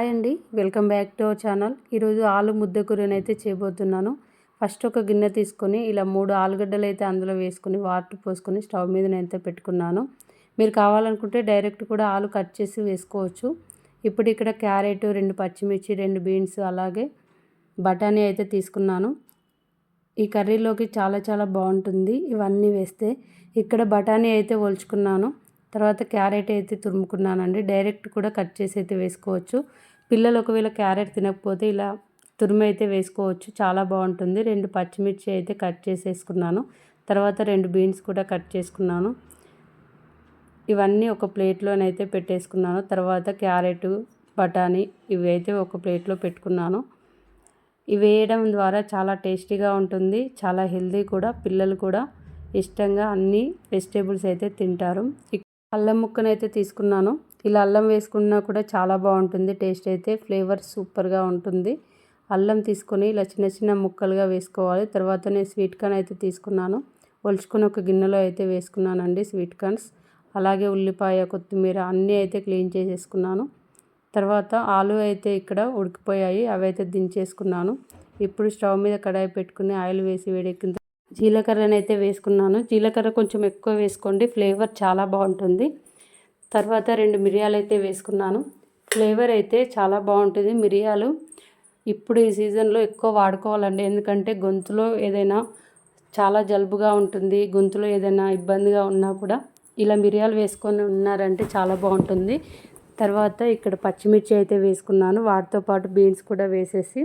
Hi అండి. Welcome back to our channel. ఈరోజు ఆలు ముద్ద కూరని అయితే చేయబోతున్నాను. ఫస్ట్ ఒక గిన్నె తీసుకొని ఇలా మూడు ఆలుగడ్డలు అయితే అందులో వేసుకొని వాటర్ పోసుకొని స్టవ్ మీద నేనైతే పెట్టుకున్నాను. మీరు కావాలనుకుంటే డైరెక్ట్ కూడా ఆలు కట్ చేసి వేసుకోవచ్చు. ఇప్పుడు ఇక్కడ క్యారెట్ రెండు పచ్చిమిర్చి రెండు బీన్స్ అలాగే బఠానీ అయితే తీసుకున్నాను. ఈ కర్రీలోకి చాలా చాలా బాగుంటుంది. ఇవన్నీ వేస్తే ఇక్కడ బఠానీ అయితే ఒలుచుకున్నాను. తర్వాత క్యారెట్ అయితే తురుముకున్నానండి. డైరెక్ట్ కూడా కట్ చేసి అయితే వేసుకోవచ్చు. పిల్లలు ఒకవేళ క్యారెట్ తినకపోతే ఇలా తురుము అయితే వేసుకోవచ్చు. చాలా బాగుంటుంది. రెండు పచ్చిమిర్చి అయితే కట్ చేసేసుకున్నాను. తర్వాత రెండు బీన్స్ కూడా కట్ చేసుకున్నాను. ఇవన్నీ ఒక ప్లేట్లోనైతే పెట్టేసుకున్నాను. తర్వాత క్యారెట్ బఠానీ ఇవి అయితే ఒక ప్లేట్లో పెట్టుకున్నాను. ఇవి వేయడం ద్వారా చాలా టేస్టీగా ఉంటుంది. చాలా హెల్దీ కూడా. పిల్లలు కూడా ఇష్టంగా అన్ని వెజిటేబుల్స్ అయితే తింటారు. అల్లం ముక్కనైతే తీసుకున్నాను. ఇలా అల్లం వేసుకున్నా కూడా చాలా బాగుంటుంది. టేస్ట్ అయితే ఫ్లేవర్ సూపర్గా ఉంటుంది. అల్లం తీసుకొని ఇలా చిన్న చిన్న ముక్కలుగా వేసుకోవాలి. తర్వాత నేను స్వీట్ కార్న్ అయితే తీసుకున్నాను. ఒలుచుకొని ఒక గిన్నెలో అయితే వేసుకున్నానండి స్వీట్ కార్న్స్. అలాగే ఉల్లిపాయ కొత్తిమీర అన్నీ అయితే క్లీన్ చేసేసుకున్నాను. తర్వాత ఆలు అయితే ఇక్కడ ఉడికిపోయాయి. అవి అయితే దించేసుకున్నాను. ఇప్పుడు స్టవ్ మీద కడాయి పెట్టుకుని ఆయిల్ వేసి వేడెక్కిన జీలకర్రనైతే వేసుకున్నాను. జీలకర్ర కొంచెం ఎక్కువ వేసుకోండి. ఫ్లేవర్ చాలా బాగుంటుంది. తర్వాత రెండు మిరియాలు అయితే వేసుకున్నాను. ఫ్లేవర్ అయితే చాలా బాగుంటుంది. మిరియాలు ఇప్పుడు ఈ సీజన్లో ఎక్కువ వాడుకోవాలండి. ఎందుకంటే గొంతులో ఏదైనా చాలా జలుబుగా ఉంటుంది. గొంతులో ఏదైనా ఇబ్బందిగా ఉన్నా కూడా ఇలా మిరియాలు వేసుకొని ఉన్నారంటే చాలా బాగుంటుంది. తర్వాత ఇక్కడ పచ్చిమిర్చి అయితే వేసుకున్నాను. వాటితో పాటు బీన్స్ కూడా వేసేసి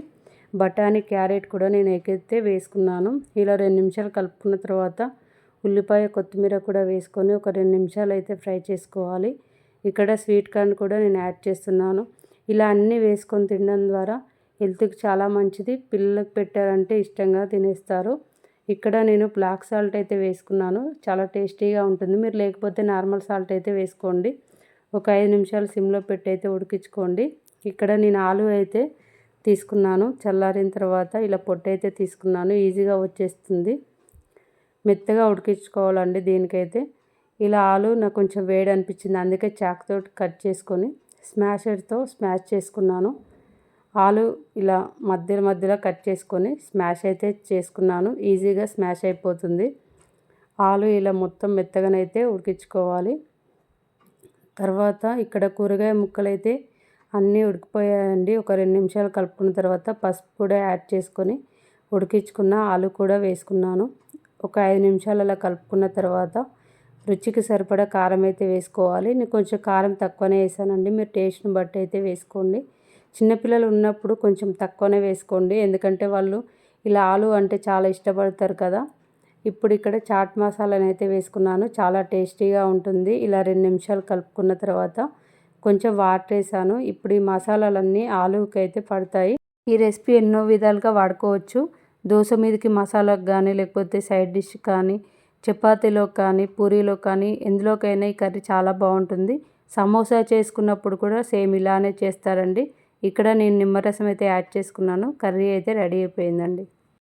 బఠానీ క్యారెట్ కూడా నేను ఎగితే వేసుకున్నాను. ఇలా రెండు నిమిషాలు కలుపుకున్న తర్వాత ఉల్లిపాయ కొత్తిమీర కూడా వేసుకొని ఒక రెండు నిమిషాలు అయితే ఫ్రై చేసుకోవాలి. ఇక్కడ స్వీట్ కార్న్ కూడా నేను యాడ్ చేస్తున్నాను. ఇలా అన్నీ వేసుకొని తినడం ద్వారా హెల్త్కి చాలా మంచిది. పిల్లలకు పెట్టారంటే ఇష్టంగా తినేస్తారు. ఇక్కడ నేను బ్లాక్ సాల్ట్ అయితే వేసుకున్నాను. చాలా టేస్టీగా ఉంటుంది. మీరు లేకపోతే నార్మల్ సాల్ట్ అయితే వేసుకోండి. ఒక ఐదు నిమిషాలు సిమ్లో పెట్టి అయితే ఉడికించుకోండి. ఇక్కడ నేను ఆలు అయితే తీసుకున్నాను. చల్లారిన తర్వాత ఇలా పొట్టు అయితే తీసుకున్నాను. ఈజీగా వచ్చేస్తుంది. మెత్తగా ఉడికించుకోవాలండి దీనికైతే. ఇలా ఆలు నాకు కొంచెం వేడి అనిపించింది. అందుకే చాక్తో కట్ చేసుకొని స్మాషర్తో స్మాష్ చేసుకున్నాను. ఆలు ఇలా మధ్య మధ్యలో కట్ చేసుకొని స్మాష్ అయితే చేసుకున్నాను. ఈజీగా స్మాష్ అయిపోతుంది. ఆలు ఇలా మొత్తం మెత్తగానైతే ఉడికించుకోవాలి. తర్వాత ఇక్కడ కూరగాయ ముక్కలైతే అన్నీ ఉడికిపోయాయండి. ఒక రెండు నిమిషాలు కలుపుకున్న తర్వాత పసుపు కూడా యాడ్ చేసుకొని ఉడికించుకున్న ఆలు కూడా వేసుకున్నాను. ఒక ఐదు నిమిషాలు అలా కలుపుకున్న తర్వాత రుచికి సరిపడా కారం అయితే వేసుకోవాలి. నేను కొంచెం కారం తక్కువనే వేసానండి. మీరు టేస్ట్ని బట్టి అయితే వేసుకోండి. చిన్నపిల్లలు ఉన్నప్పుడు కొంచెం తక్కువనే వేసుకోండి. ఎందుకంటే వాళ్ళు ఇలా ఆలు అంటే చాలా ఇష్టపడతారు కదా. ఇప్పుడు ఇక్కడ చాట్ మసాలాని అయితే వేసుకున్నాను. చాలా టేస్టీగా ఉంటుంది. ఇలా రెండు నిమిషాలు కలుపుకున్న తర్వాత కొంచెం వాటర్ వేసాను ఇప్పుడు ఈ మసాలాలన్నీ ఆలుకి అయితే పడతాయి. ఈ రెసిపీ ఎన్నో విధాలుగా వాడుకోవచ్చు. దోశ మీదకి మసాలాకు కానీ లేకపోతే సైడ్ డిష్ కానీ చపాతీలో కానీ పూరీలో కానీ ఎందులోకైనా ఈ కర్రీ చాలా బాగుంటుంది. సమోసా చేసుకున్నప్పుడు కూడా సేమ్ ఇలానే చేస్తారండి. ఇక్కడ నేను నిమ్మరసం అయితే యాడ్ చేసుకున్నాను. కర్రీ అయితే రెడీ అయిపోయిందండి.